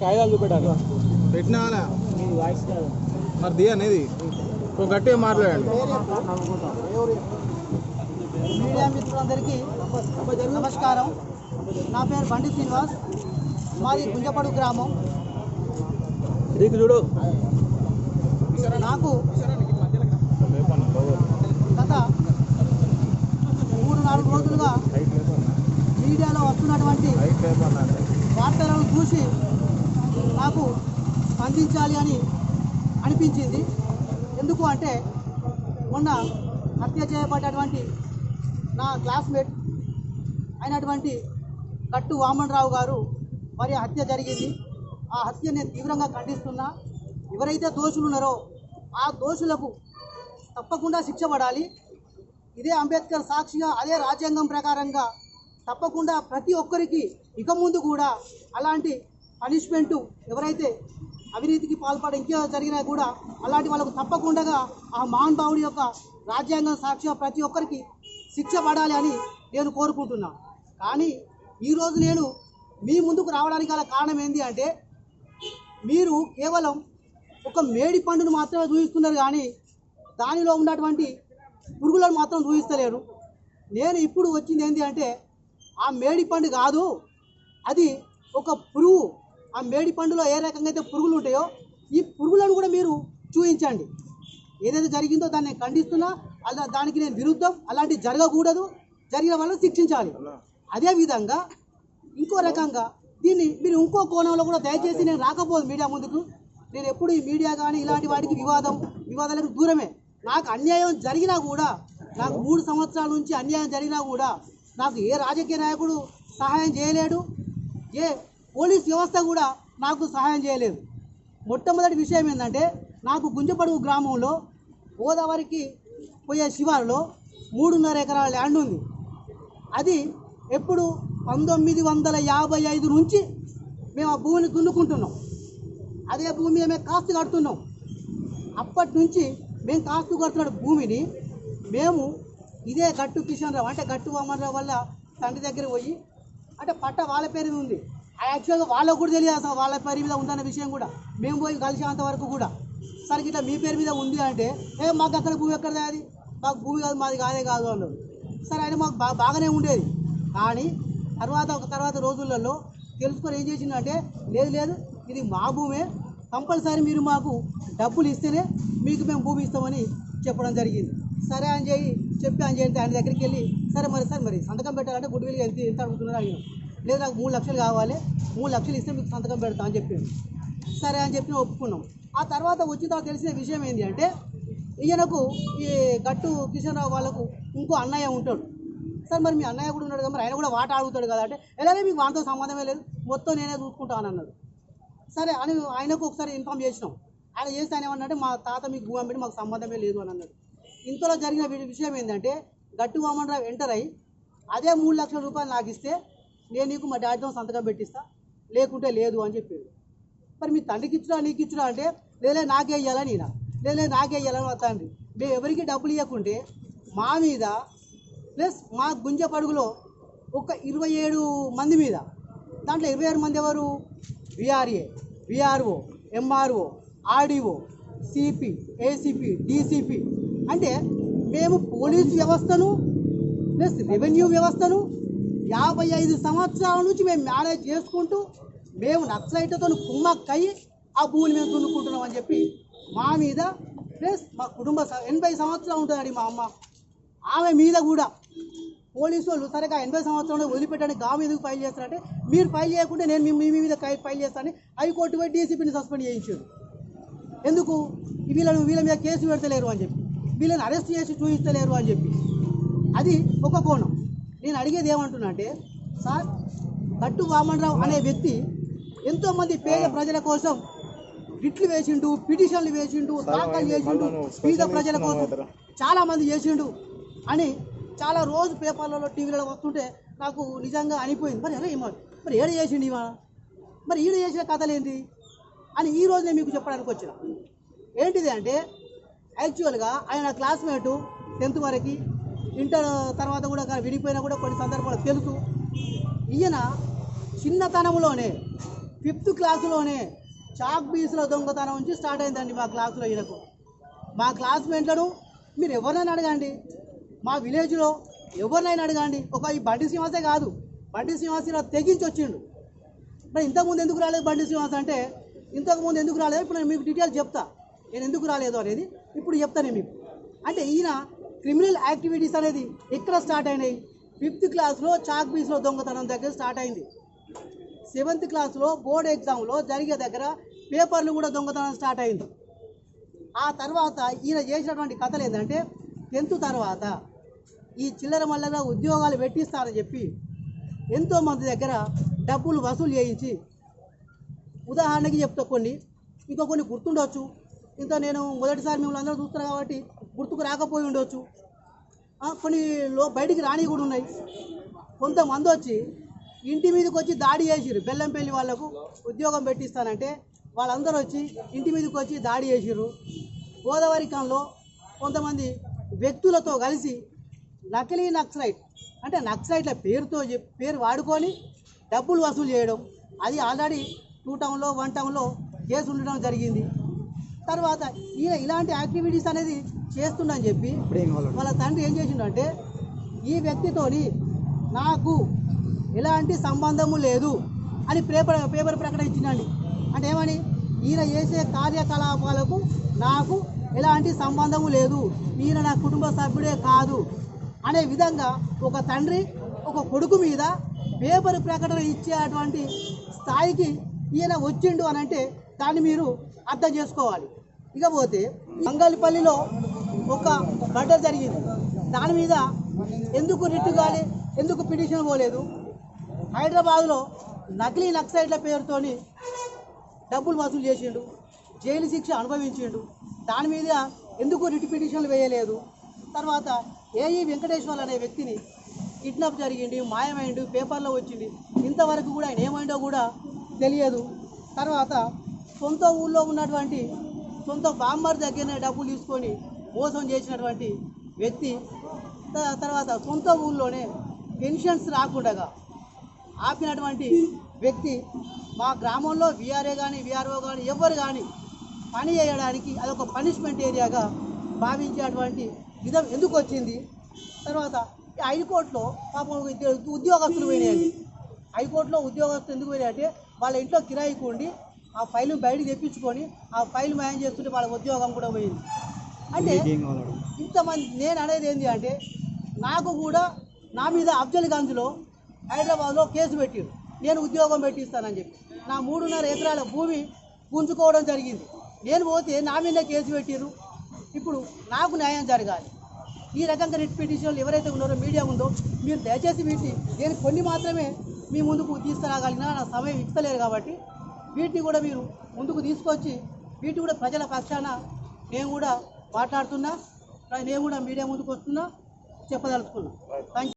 కాగితాలు చూపెట్టాలి. పెట్టినా మీ వాయిస్ కాదు. మరి ది అనేది. కొంచెం గట్టిగా మాట్లాడండి మీడియా మిత్రులందరికీ నమస్కారం. నా పేరు బండి శ్రీనివాస్. మాది గుంజపడు గ్రామం. నీకు చూడు. నాకు గత మూడు నాలుగు రోజులుగా మీడియాలో వస్తున్నటువంటి వార్తలను చూసి నాకు స్పందించాలి అని అనిపించింది. ఎందుకు అంటే మొన్న హత్య చేయబడ్డటువంటి నా క్లాస్మేట్ అయినటువంటి కట్టు వామనరావు గారు మరి హత్య జరిగింది. ఆ హత్య నేను తీవ్రంగా ఖండిస్తున్నా. ఎవరైతే దోషులు ఉన్నారో ఆ దోషులకు తప్పకుండా శిక్ష పడాలి. ఇదే అంబేద్కర్ సాక్షిగా అదే రాజ్యాంగం ప్రకారంగా తప్పకుండా ప్రతి ఒక్కరికి ఇక ముందు కూడా అలాంటి పనిష్మెంటు ఎవరైతే అవినీతికి పాల్పడి ఇంకా జరిగినా కూడా అలాంటి వాళ్ళకు తప్పకుండా ఆ మహానుభావుడి యొక్క రాజ్యాంగం సాక్షిగా ప్రతి ఒక్కరికి శిక్ష పడాలి అని నేను కోరుకుంటున్నాను కానీ ఈరోజు నేను మీ ముందుకు రావడానికి గల కారణం ఏంటి అంటే మీరు కేవలం ఒక మేడి పండును మాత్రమే చూపిస్తున్నారు కానీ దానిలో ఉన్నటువంటి పురుగులను మాత్రం చూపిస్తలేరు నేను ఇప్పుడు వచ్చింది ఏంటి అంటే ఆ మేడి పండు కాదు అది ఒక పురుగు. ఆ మేడి పండులో ఏ రకంగా అయితే పురుగులు ఉంటాయో ఈ పురుగులను కూడా మీరు చూపించండి ఏదైతే జరిగిందో దాన్ని నేను ఖండిస్తున్నా అలా దానికి నేను విరుద్ధం అలాంటివి జరగకూడదు జరిగిన వాళ్ళని శిక్షించాలి. అదేవిధంగా ఇంకో రకంగా దీన్ని మీరు ఇంకో కోణంలో కూడా దయచేసి నేను రాకపోదు మీడియా ముందుకు. నేను ఎప్పుడు ఈ మీడియా కానీ ఇలాంటి వాటికి వివాదం వివాదాలకు దూరమే. నాకు అన్యాయం జరిగినా కూడా నాకు మూడు సంవత్సరాల నుంచి అన్యాయం జరిగినా కూడా నాకు ఏ రాజకీయ నాయకుడు సహాయం చేయలేడు ఏ పోలీస్ వ్యవస్థ కూడా నాకు సహాయం చేయలేదు. మొట్టమొదటి విషయం ఏంటంటే నాకు గుంజపడుగు గ్రామంలో గోదావరికి పోయే శివారులో మూడున్నర ఎకరాల ల్యాండ్ ఉంది. అది ఎప్పుడు పంతొమ్మిది వందల యాభై ఐదు నుంచి మేము ఆ భూమిని దున్నుకుంటున్నాం. అదే భూమి మేము కాస్తు కడుతున్నాం. అప్పటి నుంచి మేము కాస్తు కడుతున్న భూమిని మేము ఇదే గట్టు కిషన్ రావు అంటే గట్టు వామనరావు వల్ల తండ్రి దగ్గర పోయి అంటే పట్ట వాళ్ళ పేరు ఉంది. యాక్చువల్గా వాళ్ళకు కూడా తెలియదు అసలు వాళ్ళ పేరు మీద ఉందన్న విషయం కూడా. మేము పోయి కలిసేంత వరకు కూడా. సరే ఇట్లా మీ పేరు మీద ఉంది అంటే ఏ మాకు అక్కడ భూమి ఎక్కడదే అది? మాకు భూమి కాదు మాది కాదే కాదు అన్నారు సరే ఆయన మాకు బాగా బాగానే ఉండేది. కానీ తర్వాత ఒక తర్వాత రోజులలో తెలుసుకొని ఏం చేసిందంటే లేదు లేదు ఇది మా భూమే కంపల్సరీ మీరు మాకు డబ్బులు ఇస్తేనే మీకు మేము భూమి ఇస్తామని చెప్పడం జరిగింది. సరే అని చెప్పి చెప్పి అని చెప్పి ఆయన దగ్గరికి వెళ్ళి సరే మరి సార్ మరి సంతకం పెట్టాలంటే గుడ్విల్గా ఎంత ఎంత అడుగుతున్నారు అడిగినాం లేదు నాకు మూడు లక్షలు కావాలి. మూడు లక్షలు ఇస్తే మీకు సంతకం పెడతా అని చెప్పింది సరే అని చెప్పి ఒప్పుకున్నాం. ఆ తర్వాత వచ్చిన తర్వాత తెలిసిన విషయం ఏంటి అంటే ఈయనకు ఈ గట్టు కిషన్ రావు వాళ్ళకు ఇంకో అన్నయ్య ఉంటాడు. సార్ మరి మీ అన్నయ్య కూడా ఉన్నాడు కదా మరి ఆయన కూడా వాట అడుగుతాడు కదా అంటే ఎలాగే మీకు వాటితో సంబంధమే లేదు. మొత్తం నేనే చూసుకుంటాను అన్నాడు. సరే అని ఆయనకు ఒకసారి ఇన్ఫామ్ చేసినాం. ఆయన చేస్తే ఆయన ఏమన్నాడు మా తాత మీకు భూమి పెట్టి మాకు సంబంధమే లేదు అని అన్నాడు. ఇంతలో జరిగిన విషయం ఏంటంటే గట్టు వామనరావు ఎంటర్ అయ్యి అదే మూడు లక్షల రూపాయలు నాకు ఇస్తే నేను నీకు మా డాడీతో సంతకం పెట్టిస్తా. లేకుంటే లేదు అని చెప్పాడు. మరి మీ తండ్రికి ఇచ్చురా నీకు ఇచ్చురా అంటే లేలే నాకే ఇవ్వాలని ఈయన లేదా నాకే ఇవ్వాలని మా తండ్రి మేము ఎవరికి డబ్బులు ఇవ్వకుంటే మా మీద ప్లస్ మా గుంజ పడుగులో ఒక ఇరవై ఏడు మంది మీద దాంట్లో ఇరవై ఏడు మంది ఎవరు? VRA VRO MRO RDO CP ACP DCP. అంటే మేము పోలీసు వ్యవస్థను ప్లస్ రెవెన్యూ వ్యవస్థను యాభై ఐదు సంవత్సరాల నుంచి మేము మేనేజ్ చేసుకుంటూ మేము నక్సలైట్లతో కుమ్మక్కయ్యి ఆ భూమిని మేము దున్నుకుంటున్నాం అని చెప్పి మా మీద ప్లస్ మా కుటుంబ ఎనభై సంవత్సరాలు ఉంటుందండి మా అమ్మ. ఆమె మీద కూడా పోలీసు వాళ్ళు సరిగా ఎనభై సంవత్సరంలో వదిలిపెట్టడానికి గా ఎందుకు ఫైల్ చేస్తారంటే మీరు ఫైల్ చేయకుంటే నేను మీ మీద కై- ఫైల్ చేస్తానని హైకోర్టు పోయి డీసీపీని సస్పెండ్ చేయించారు. ఎందుకు? వీళ్ళను వీళ్ళ మీద కేసు పెడతలేరు అని చెప్పి. వీళ్ళని అరెస్ట్ చేసి చూపిస్తలేరు అని చెప్పి. అది ఒక కోణం. నేను అడిగేది ఏమంటున్నా అంటే సార్ గట్టు వామనరావు అనే వ్యక్తి ఎంతోమంది పేద ప్రజల కోసం రిట్లు వేసిండు పిటిషన్లు వేసిండు దాఖలు చేసిండు పేద ప్రజల కోసం చాలా మంది చేసిండు అని చాలా రోజు పేపర్లలో టీవీలలో వస్తుంటే నాకు నిజంగా అనిపోయింది. మరి ఎలా ఏమో మరి ఏడ చేసిండు ఇవా మరి ఈడ చేసిన కథలు ఏంటి అని ఈ రోజు నేను మీకు చెప్పడానికి వచ్చిన. ఏంటిది అంటే యాక్చువల్గా ఆయన క్లాస్మేటు టెన్త్ వరకు ఇంటర్ తర్వాత కూడా విడిపోయినా కూడా కొన్ని సందర్భాలు తెలుసు. ఈయన చిన్నతనంలోనే ఫిఫ్త్ క్లాసులోనే చాక్ బీస్లో దొంగతనం నుంచి స్టార్ట్ అయిందండి మా క్లాసులో ఈయనకు. మా క్లాస్మేట్లను మీరు ఎవరినైనా అడగండి. మా విలేజ్లో ఎవరినైనా అడగండి. ఒక ఈ బండి శ్రీనివాసే కాదు. బండి శ్రీనివాస తెగించి వచ్చిండు. మరి ఇంతకుముందు ఎందుకు రాలేదు బండి శ్రీనివాస్ అంటే? ఇంతకుముందు ఎందుకు రాలేదు? ఇప్పుడు నేను మీకు డీటెయిల్స్ చెప్తా. నేను ఎందుకు రాలేదు అనేది ఇప్పుడు చెప్తాను మీకు. అంటే ఈయన క్రిమినల్ యాక్టివిటీస్ అనేది ఇక్కడ స్టార్ట్ అయినాయి? ఫిఫ్త్ క్లాస్లో చాక్ పీస్లో దొంగతనం దగ్గర స్టార్ట్ అయింది. సెవెంత్ క్లాస్లో బోర్డ్ ఎగ్జామ్లో జరిగే దగ్గర పేపర్లు కూడా దొంగతనం స్టార్ట్ అయింది. ఆ తర్వాత ఈయన చేసినటువంటి కథలు ఏంటంటే టెన్త్ తర్వాత ఈ చిల్లర మల్లగా ఉద్యోగాలు పెట్టిస్తారని చెప్పి ఎంతోమంది దగ్గర డబ్బులు వసూలు చేయించి ఉదాహరణకి చెప్తా కొన్ని ఇంకా కొన్ని గుర్తుండొచ్చు. ఇంత నేను మొదటిసారి మిమ్మల్ని అందరూ చూస్తున్నా కాబట్టి గుర్తుకు రాకపోయి ఉండొచ్చు. కొన్ని లో బయటికి రాని కూడా ఉన్నాయి. కొంతమంది వచ్చి ఇంటి మీదకి వచ్చి దాడి చేసిరు బెల్లంపల్లి వాళ్ళకు ఉద్యోగం పెట్టిస్తానంటే వాళ్ళందరూ వచ్చి ఇంటి మీదకి వచ్చి దాడి గోదావరి గోదావరికంలో కొంతమంది వ్యక్తులతో కలిసి నకిలీ నక్సలైట్ అంటే నక్సలైట్ల పేరుతో చెప్- పేరు వాడుకొని డబ్బులు వసూలు చేయడం. అది ఆల్రెడీ టూ టౌన్లో వన్ టౌన్లో కేసు ఉండడం జరిగింది. తర్వాత ఈయన ఇలాంటి యాక్టివిటీస్ అనేది చేస్తుండని చెప్పి వాళ్ళ తండ్రి ఏం చేసిండంటే ఈ వ్యక్తితోని నాకు ఎలాంటి సంబంధము లేదు అని పేపర్ పేపర్ ప్రకటన ఇచ్చిందండి అంటే ఏమని? ఈయన చేసే కార్యకలాపాలకు నాకు ఎలాంటి సంబంధము లేదు. ఈయన నా కుటుంబ సభ్యుడే కాదు అనే విధంగా ఒక తండ్రి ఒక కొడుకు మీద పేపర్ ప్రకటన ఇచ్చేటువంటి స్థాయికి ఈయన వచ్చిండు అని అంటే దాన్ని మీరు అర్థం చేసుకోవాలి. ఇకపోతే మంగళపల్లిలో ఒక మర్డర్ జరిగింది. దాని మీద ఎందుకు రిట్టు కాలి ఎందుకు పిటిషన్ పోలేదు? హైదరాబాద్లో నకిలీ నక్సైట్ల పేరుతోని డబ్బులు వసూలు చేసిండు జైలు శిక్ష అనుభవించిండు. దాని మీద ఎందుకు రిట్ పిటిషన్లు వేయలేదు? తర్వాత ఏఈ వెంకటేశ్వర్ అనే వ్యక్తిని కిడ్నాప్ జరిగింది మాయమైండు పేపర్లో వచ్చింది. ఇంతవరకు కూడా ఆయన ఏమైందో కూడా తెలియదు. తర్వాత సొంత ఊళ్ళో ఉన్నటువంటి సొంత బామ్మర్ దగ్గరనే డబ్బులు తీసుకొని మోసం చేసినటువంటి వ్యక్తి త- తర్వాత సొంత ఊళ్ళోనే పెన్షన్స్ రాకుండా ఆపినటువంటి వ్యక్తి మా గ్రామంలో విఆర్ఏ కానీ విఆర్ఓ కానీ ఎవరు కానీ పని చేయడానికి అదొక పనిష్మెంట్ ఏరియాగా భావించేటువంటి విధం ఎందుకు వచ్చింది? తర్వాత హైకోర్టులో పాపం ఉద్యోగస్తులు పోయినాయండి. హైకోర్టులో ఉద్యోగస్తులు ఎందుకు పోయినాయంటే వాళ్ళ ఇంట్లో కిరాయికి ఉండి ఆ ఫైలు బయటకు తెప్పించుకొని ఆ ఫైల్ మాయం చేస్తుంటే వాళ్ళ ఉద్యోగం కూడా పోయింది. అంటే ఇంతమంది నేను అనేది ఏంటి అంటే నాకు కూడా నా మీద అఫ్జల్ గంజ్లో హైదరాబాద్లో కేసు పెట్టారు. నేను ఉద్యోగం పెట్టిస్తానని చెప్పి. నా మూడున్నర ఎకరాల భూమి గుంజుకోవడం జరిగింది. నేను పోతే నా మీద కేసు పెట్టారు. ఇప్పుడు నాకు న్యాయం జరగాలి. ఈ రకంగా రిట్ పిటిషన్లు ఎవరైతే ఉన్నారో మీడియా ఉందో మీరు దయచేసి వీటిని నేను కొన్ని మాత్రమే మీ ముందుకు తీసుకురాగలిగినా నా సమయం ఇస్తలేరు కాబట్టి వీటిని కూడా మీరు ముందుకు తీసుకొచ్చి వీటి కూడా ప్రజల పక్షాన నేను కూడా మాట్లాడుతున్నా నేను కూడా మీడియా ముందుకు వస్తున్నా చెప్పదలుచుకున్నా. Thank you